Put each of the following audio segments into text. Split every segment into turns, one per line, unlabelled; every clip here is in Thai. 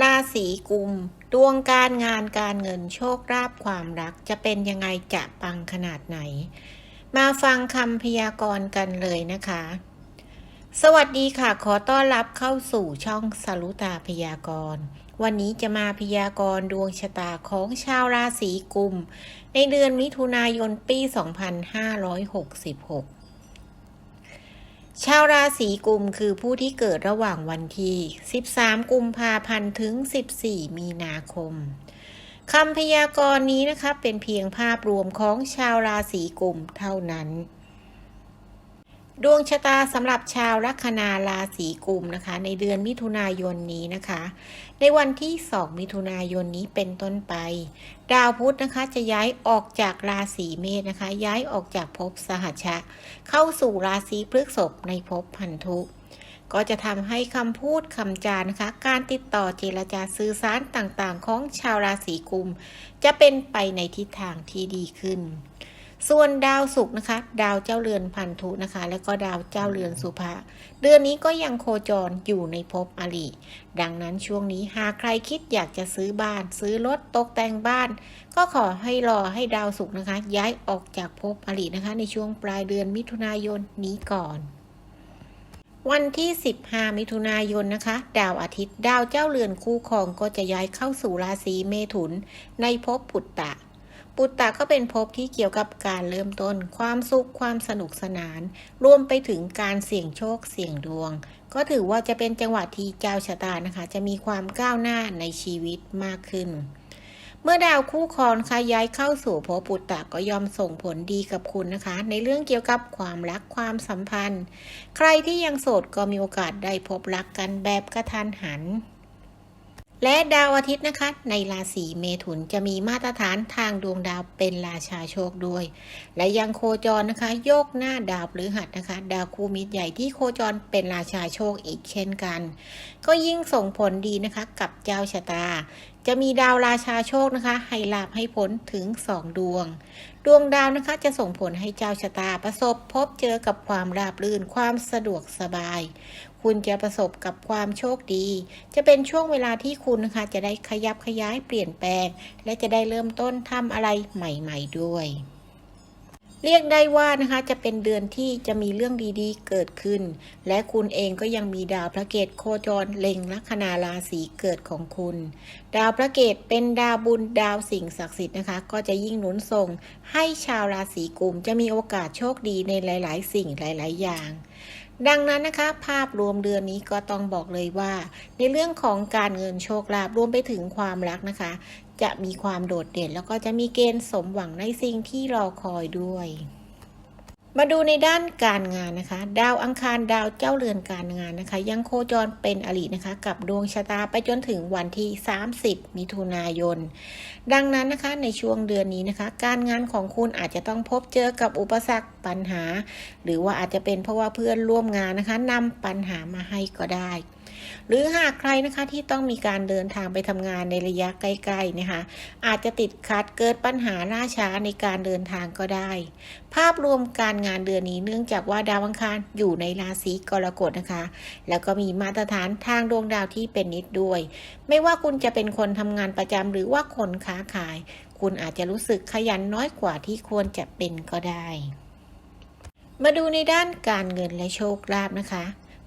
ราศีกุม ดวงการงานการเงินโชคลาภความรัก จะเป็นยังไงจะปังขนาดไหน มาฟังคำพยากรณ์กันเลยนะคะ สวัสดีค่ะ ขอต้อนรับเข้าสู่ช่องสรุตาพยากรณ์วันนี้จะมาพยากรณ์ดวงชะตาของชาวราศีกุม ในเดือนมิถุนายนปี 2566 ชาวราศีกุมคือผู้ที่เกิดระหว่างวันที่ 13 กุมภาพันธ์ถึง 14 มีนาคมคำพยากรณ์นี้นะคะเป็นเพียงภาพรวมของชาวราศีกุมเท่านั้น ดวงชะตาสำหรับชาวลัคนาราศีกุมนะคะ ในเดือนมิถุนายนนี้นะคะ ในวันที่ 2 มิถุนายนนี้เป็นต้นไป ดาวพุธนะคะจะย้ายออกจากราศีเมษนะคะ ย้ายออกจากภพสหัชชะเข้าสู่ราศีพฤษภในภพพันธุก็จะทำให้คำพูดคำจานะคะ การติดต่อเจรจาสื่อสารต่างๆ ของชาวราศีกุม จะเป็นไปในทิศทางที่ดีขึ้น ส่วนดาวศุกร์นะคะ ดาวเจ้าเรือนพันธุนะคะ และก็ดาวเจ้าเรือนสุภะเดือนนี้ก็ยังโคจรอยู่ในภพอริดังนั้นช่วงนี้หากใครคิดอยากจะซื้อบ้าน ซื้อรถตกแต่งบ้าน ก็ขอให้รอให้ดาวศุกร์นะคะ ย้ายออกจากภพอรินะคะ ในช่วงปลายเดือนมิถุนายนนี้ก่อนวันที่ 15 มิถุนายนนะคะ ดาวอาทิตย์ ดาวเจ้าเรือนคู่ครองก็จะย้ายเข้าสู่ราศีเมถุน ในภพปุตตะ ปุตตะก็เป็นภพที่เกี่ยวกับการเริ่มต้น ความสุขความสนุกสนาน รวมไปถึงการเสี่ยงโชคเสี่ยงดวง ก็ถือว่าจะเป็นจังหวะที่เจ้าชะตานะคะ จะมีความก้าวหน้าในชีวิตมากขึ้น เมื่อดาวคู่ครองคะย้ายเข้าสู่ภพปุตตะก็ยอมส่งผลดีกับคุณนะคะ ในเรื่องเกี่ยวกับความรักความสัมพันธ์ ใครที่ยังโสดก็มีโอกาสได้พบรักกันแบบกระทันหัน และดาวอาทิตย์นะคะ ในราศีเมถุนจะมีมาตรฐานทางดวงดาวเป็นราชาโชคด้วย และยังโคจรนะคะ โยกหน้าดาวพฤหัสนะคะ ดาวคูมิตรใหญ่ที่โคจรเป็นราชาโชคอีกเช่นกัน ก็ยิ่งส่งผลดีนะคะกับเจ้าชะตา จะมีดาวราชาโชคนะคะ ให้ลาบให้ผลถึง 2 ดวง ดวงดาวนะคะจะส่งผลให้เจ้าชะตาประสบพบเจอกับความราบรื่นความสะดวกสบาย คุณจะประสบกับความโชคดี จะเป็นช่วงเวลาที่คุณนะคะจะได้ขยับขยายเปลี่ยนแปลง และจะได้เริ่มต้นทำอะไรใหม่ ๆด้วย เรียกได้ว่านะคะจะเป็นเดือนที่จะมีเรื่องดีๆ เกิดขึ้น และคุณเองก็ยังมีดาวพระเกตโคจรเล็งลัคนาราศีเกิดของคุณ ดาวพระเกตเป็นดาวบุญดาวสิ่งศักดิ์สิทธิ์นะคะ ก็จะยิ่งหนุนส่ง ให้ชาวราศีกุมจะมีโอกาสโชคดีในหลาย ๆ สิ่งหลาย ๆ อย่าง ดังนั้นนะคะ ภาพรวมเดือนนี้ก็ต้องบอกเลยว่า ในเรื่องของการเงินโชคลาภรวมไปถึงความรักนะคะ จะมีความโดดเด่น แล้วก็จะมีเกณฑ์สมหวังในสิ่งที่รอคอยด้วย มาดูในด้านการงานนะคะ ดาวอังคารดาวเจ้าเรือนการงานนะคะ ยังโคจรเป็นอรินะคะ กับดวงชะตาไปจนถึงวันที่ 30 มิถุนายน ดังนั้นนะคะในช่วงเดือนนี้นะคะ การงานของคุณอาจจะต้องพบเจอกับอุปสรรคปัญหา หรือว่าอาจจะเป็นเพราะว่าเพื่อนร่วมงานนะคะนำปัญหามาให้ก็ได้ หรือหากใครนะคะที่ต้องมีการเดินทางไปทำงานในระยะใกล้ๆนะคะ อาจจะติดขัดเกิดปัญหาล่าช้าในการเดินทางก็ได้ ภาพรวมการงานเดือนนี้เนื่องจากว่าดาวอังคารอยู่ในราศีกรกฎนะคะ แล้วก็มีมาตรฐานทางดวงดาวที่เป็นนิดด้วย ไม่ว่าคุณจะเป็นคนทำงานประจำหรือว่าคนค้าขาย คุณอาจจะรู้สึกขยันน้อยกว่าที่ควรจะเป็นก็ได้ มาดูในด้านการเงินและโชคลาภนะคะ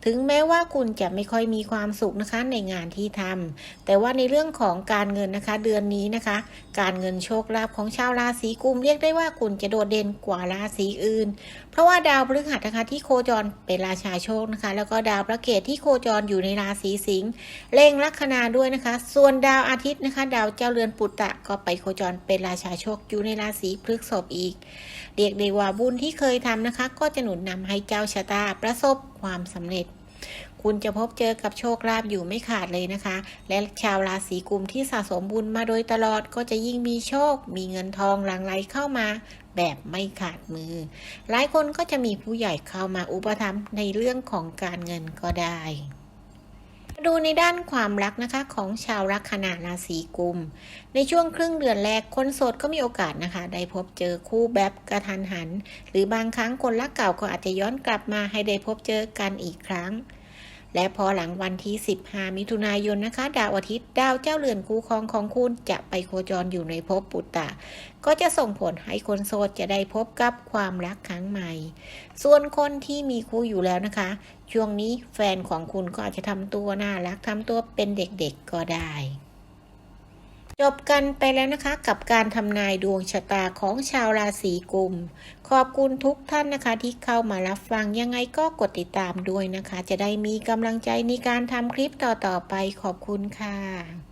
ถึงแม้ว่าคุณจะไม่ค่อยมีความสุขนะคะในงานที่ทำแต่ว่าในเรื่องของการเงินนะคะ เดือนนี้นะคะ การเงินโชคลาภของชาวราศีกุมเรียกได้ว่าคุณจะโดดเด่นกว่าราศีอื่น เพราะว่าดาวพฤหัสนะคะที่โคจรเป็นราชาโชคนะคะ แล้วก็ดาวพระเกตที่โคจรอยู่ในราศีสิงห์เล็งลัคนาด้วยนะคะ ส่วนดาวอาทิตย์นะคะ ดาวเจ้าเรือนปุตตะก็ไปโคจรเป็นราชาโชคอยู่ในราศีพฤษภอีก เรียกได้ว่าบุญที่เคยทำนะคะ ก็จะหนุนนำให้เจ้าชะตาประสบ ความสำเร็จ คุณจะพบเจอกับโชคลาภอยู่ไม่ขาดเลยนะคะ และชาวราศีกุมที่สะสมบุญมาโดยตลอดก็จะยิ่งมีโชค มีเงินทองหลั่งไหลเข้ามาแบบไม่ขาดมือ หลายคนก็จะมีผู้ใหญ่เข้ามาอุปถัมภ์ในเรื่องของการเงินก็ได้ ดูในด้านความรักนะคะของชาวลัคนาราศีกุม ในช่วงครึ่งเดือนแรกคนโสดก็มีโอกาสนะคะ ได้พบเจอคู่แบบกระทันหัน หรือบางครั้งคนรักเก่าก็อาจจะย้อนกลับมาให้ได้พบเจอกันอีกครั้ง และพอหลังวันที่ 15 มิถุนายนนะคะ ดาวอาทิตย์ดาวเจ้าเรือนคู่ครองของคุณจะไปโคจรอยู่ในภพปุตตะ ก็จะส่งผลให้คนโสดจะได้พบกับความรักครั้งใหม่ ส่วนคนที่มีคู่อยู่แล้วนะคะ ช่วงนี้แฟนของคุณก็อาจจะทำตัวน่ารักทำตัวเป็นเด็กๆก็ได้ จบกันไปแล้วนะคะกับการทำนายดวงชะตาของชาวราศีกุม ขอบคุณทุกท่านนะคะที่เข้ามารับฟังยังไงก็กดติดตามด้วยนะคะ จะได้มีกำลังใจในการทำคลิปต่อๆไปขอบคุณค่ะ